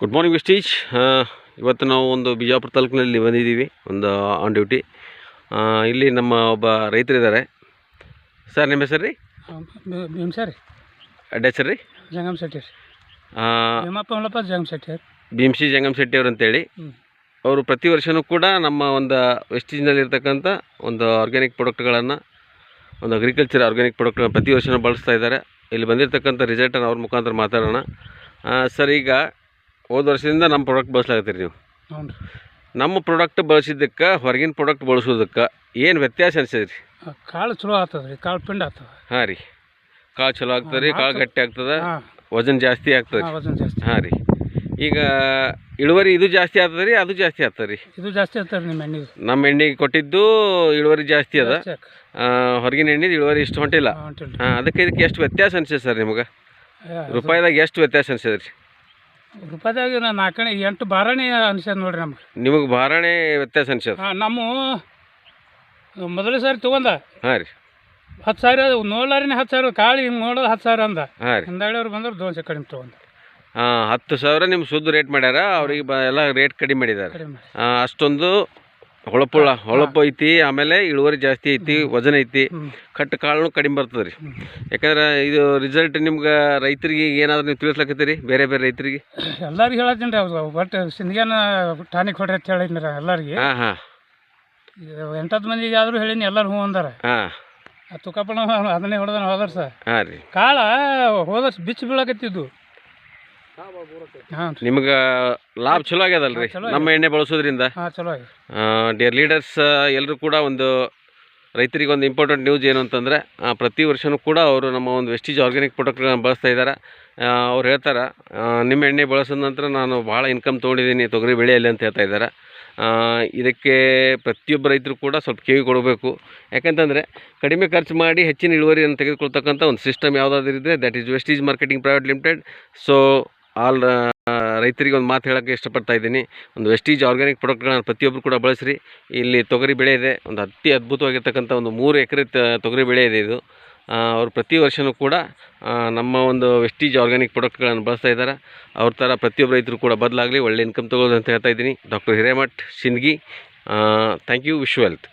Good morning Vestige ಇವತ್ತು ನಾವು ಒಂದು ಬಿಜಾಪುರ ತಾಲೂಕಿನಲ್ಲಿ ಬಂದಿದ್ದೀವಿ ಒಂದು ಆನ್ ಡ್ಯೂಟಿ ಇಲ್ಲಿ ನಮ್ಮ ಒಬ್ಬ ರೈತರಿದ್ದಾರೆ. ಸರ್ ನಿಮ್ಮ ಹೆಸರು ರೀ? ಸರ್ ಅಡ್ಡ ಹೆಸರು ರೀ? ಜಂಗಮ್ ಶೆಟ್ಟಿ ಆ, ಭೀಮಪ್ಪ ಮಲ್ಲಪ್ಪ ಜಂಗಮ್ ಶೆಟ್ಟಿ ಭೀಮ್ಸಿ ಜಂಗಮ್ ಶೆಟ್ಟಿ ಅವರು ಅಂತೇಳಿ. ಅವರು ಪ್ರತಿ ವರ್ಷವೂ ಕೂಡ ನಮ್ಮ ಒಂದು ವೆಸ್ಟೀಜ್ನಲ್ಲಿರ್ತಕ್ಕಂಥ ಒಂದು ಆರ್ಗ್ಯಾನಿಕ್ ಪ್ರಾಡಕ್ಟ್ಗಳನ್ನು ಒಂದು ಅಗ್ರಿಕಲ್ಚರ್ ಆರ್ಗ್ಯಾನಿಕ್ ಪ್ರಾಡಕ್ಟ್ಗಳನ್ನ ಪ್ರತಿ ವರ್ಷವೂ ಬಳಸ್ತಾ ಇದ್ದಾರೆ. ಇಲ್ಲಿ ಬಂದಿರತಕ್ಕಂಥ ರಿಸಲ್ಟನ್ನು ಅವ್ರ ಮುಖಾಂತರ ಮಾತಾಡೋಣ. ಸರ್ ಈಗ ಹೋದ ವರ್ಷದಿಂದ ನಮ್ಮ ಪ್ರಾಡಕ್ಟ್ ಬಳಸ್ಲಾಗತ್ತೀರಿ ನೀವು. ಹ್ಞೂ ರೀ ನಮ್ಮ ಪ್ರಾಡಕ್ಟ್ ಬಳಸಿದ್ದಕ್ಕೆ ಹೊರಗಿನ ಪ್ರಾಡಕ್ಟ್ ಬಳಸೋದಕ್ಕೆ ಏನು ವ್ಯತ್ಯಾಸ ಅನಿಸಿದ್ರಿ ರೀ ಕಾಳು ಚಲೋ ಆಗ್ತದೆ ರೀ ಕಾಳು ಪಿಂಡ ಆಗ್ತದೆ ಹಾಂ ರೀ. ಕಾಳು ಚಲೋ ಆಗ್ತದೆ ರೀ ಕಾಳು ಗಟ್ಟಿ ಆಗ್ತದೆ ಹಾಂ. ವಜನ್ ಜಾಸ್ತಿ ಆಗ್ತದೆ ಹಾಂ ವಜನ್ ಜಾಸ್ತಿ. ಹಾಂ ರೀ. ಈಗ ಇಳುವರಿ ಇದು ಜಾಸ್ತಿ ಆಗ್ತದೆ ರೀ ಅದು ಜಾಸ್ತಿ ಆಗ್ತದೆ ರೀ ಇದು ಜಾಸ್ತಿ ಆಗ್ತದೆ ನಿಮ್ಮ ಎಣ್ಣೆಗೆ ನಮ್ಮ ಎಣ್ಣೆಗೆ ಕೊಟ್ಟಿದ್ದು ಇಳುವರಿ ಜಾಸ್ತಿ ಅದ. ಆ, ಹೊರಗಿನ ಎಣ್ಣೆದು ಇಳುವರಿ ಇಷ್ಟು ಹೊಂಟಿಲ್ಲ. ಹಾಂ ಅದಕ್ಕೆ ಇದಕ್ಕೆ ಎಷ್ಟು ವ್ಯತ್ಯಾಸ ಅನಿಸಿದೆ ಸರ್ ನಿಮಗೆ? ರೂಪಾಯಿದಾಗ ಎಷ್ಟು ವ್ಯತ್ಯಾಸ ಅನ್ಸದೆ ರೀ ರೂಪಾಯಿದಾಗ ನಾ ನಾಲ್ಕನೇ ಎಂಟು ಬಾರಣೆ ಅನ್ಸದ್ ನೋಡ್ರಿ ನಮ್ಗೆ. ನಿಮಗೆ ಬಾರಣೆ ವ್ಯತ್ಯಾಸ ಅನ್ಸದ ಹಾಂ ನಮ್ಮ ಮೊದಲ ಸಾರಿ ತಗೊಂಡ ಹಾಂ ರೀ. ಹತ್ತು ಸಾವಿರ ನೋಡ್ಲಾರಿನ ಹತ್ತು ಸಾವಿರ ಕಾಳು ಹಿಂಗೆ ನೋಡೋದು ಹತ್ತು ಸಾವಿರ ಅಂದ. ಹಾಂ ರೀ. ಹಿಂದಾಳಿ ಅವ್ರು ಬಂದ್ರೆ ದೋಸೆ ಕಡಿಮೆ ತೊಗೊಂಡು ಹಾಂ ಹತ್ತು ಸಾವಿರ ನಿಮ್ಮ ಸುದ್ದು ರೇಟ್ ಮಾಡ್ಯಾರ ಅವ್ರಿಗೆ ಬ ಎಲ್ಲ ರೇಟ್ ಕಡಿಮೆ ಮಾಡಿದ್ದಾರೆ ಕಡಿಮೆ ಆ, ಅಷ್ಟೊಂದು ಹೊಳಪುಳ ಹೊಳಪು ಐತಿ ಆಮೇಲೆ ಇಳುವರಿ ಜಾಸ್ತಿ ಐತಿ ವಜನ ಐತಿ ಕಟ್ಟು ಕಾಳು ಕಡಿಮೆ ಬರ್ತದೆ ರೀ ಯಾಕಂದ್ರೆ ಇದು ರಿಸಲ್ಟ್ ನಿಮ್ಗೆ ರೈತರಿಗೆ ಏನಾದರೂ ನೀವು ತಿಳಿಸ್ಲಕತ್ತೀರಿ ಬೇರೆ ಬೇರೆ ರೈತರಿಗೆ? ಎಲ್ಲರಿಗೂ ಹೇಳತ್ತೀನಿ ರೀ ಅವ್ರು ಬಟ್ ಸಿಂಧಿಗಾನ ಟಾನಿಕ್ ಹೊಡ್ರಿ ಅಂತ ಹೇಳಿದ್ನಿ ರೀ ಎಲ್ಲರಿಗೆ. ಹಾಂ ಹಾಂ. ಎಂಟತ್ತು ಮಂದಿಗೆ ಆದರೂ ಹೇಳೀನಿ ಎಲ್ಲರೂ ಹ್ಞೂ ಅಂದಾರ. ಹಾಂ. ತುಕಪ್ಪಣ ತುಕಪ್ಪನ ಅದನ್ನೇ ಹೊಡೆದ ಹೋದ್ರ ಸರ್ ಹಾಂ ರೀ. ಕಾಳ ಹೋದ್ರೆ ಬಿಚ್ಚಿ ಬೀಳಕತ್ತಿದ್ದು. ನಿಮ್ಗೆ ಲಾಭ ಚಲೋ ಆಗ್ಯದಲ್ರಿ? ನಮ್ಮ ಎಣ್ಣೆ ಬಳಸೋದ್ರಿಂದ? ಹಾಂ ಚಲೋ ಆಗಿದೆ ಡಿಯರ್ ಲೀಡರ್ಸ್ ಎಲ್ಲರೂ ಕೂಡ ಒಂದು ರೈತರಿಗೆ ಒಂದು ಇಂಪಾರ್ಟೆಂಟ್ ನ್ಯೂಸ್ ಏನು ಅಂತಂದರೆ ಪ್ರತಿ ವರ್ಷವೂ ಕೂಡ ಅವರು ನಮ್ಮ ಒಂದು ವೆಸ್ಟೀಜ್ ಆರ್ಗ್ಯಾನಿಕ್ ಪ್ರಾಡಕ್ಟ್ಗಳನ್ನ ಬಳಸ್ತಾ ಇದ್ದಾರೆ. ಅವ್ರು ಹೇಳ್ತಾರೆ ನಿಮ್ಮ ಎಣ್ಣೆ ಬಳಸಿದ ನಂತರ ನಾನು ಭಾಳ ಇನ್ಕಮ್ ತೊಗೊಂಡಿದ್ದೀನಿ ತೊಗರಿ ಬೆಳೆಯಲ್ಲಿ ಅಂತ ಹೇಳ್ತಾ ಇದ್ದಾರೆ. ಇದಕ್ಕೆ ಪ್ರತಿಯೊಬ್ಬ ರೈತರು ಕೂಡ ಸ್ವಲ್ಪ ಕಿವಿ ಕೊಡಬೇಕು. ಯಾಕಂತಂದರೆ ಕಡಿಮೆ ಖರ್ಚು ಮಾಡಿ ಹೆಚ್ಚಿನ ಇಳುವರಿಯನ್ನು ತೆಗೆದುಕೊಳ್ತಕ್ಕಂಥ ಒಂದು ಸಿಸ್ಟಮ್ ಯಾವುದಾದ್ರೂ ಇದ್ದರೆ that is Vestige marketing private limited so all ರೈತರಿಗೆ ಒಂದು ಮಾತು ಹೇಳೋಕ್ಕೆ ಇಷ್ಟಪಡ್ತಾ ಇದ್ದೀನಿ. ಒಂದು ವೆಸ್ಟೀಜ್ ಆರ್ಗ್ಯಾನಿಕ್ ಪ್ರಾಡಕ್ಟ್ಗಳನ್ನ ಪ್ರತಿಯೊಬ್ಬರು ಕೂಡ ಬಳಸ್ರಿ. ಇಲ್ಲಿ ತೊಗರಿ ಬೆಳೆ ಇದೆ. ಒಂದು ಅತಿ ಅದ್ಭುತವಾಗಿರ್ತಕ್ಕಂಥ ಒಂದು ಮೂರು ಎಕರೆ ತೊಗರಿ ಬೆಳೆ ಇದೆ ಇದು. ಅವರು ಪ್ರತಿ ವರ್ಷವೂ ಕೂಡ ನಮ್ಮ ಒಂದು ವೆಸ್ಟೀಜ್ ಆರ್ಗ್ಯಾನಿಕ್ ಪ್ರಾಡಕ್ಟ್ಗಳನ್ನು ಬಳಸ್ತಾ ಇದ್ದಾರೆ. ಅವ್ರ ಥರ ಪ್ರತಿಯೊಬ್ಬ ರೈತರು ಕೂಡ ಬದಲಾಗಲಿ ಒಳ್ಳೆ ಇನ್ಕಮ್ ತೊಗೊಳ್ಳೋದು ಅಂತ ಹೇಳ್ತಾ ಇದ್ದೀನಿ. Doctor Hiremath Sindgi thank you wish wealth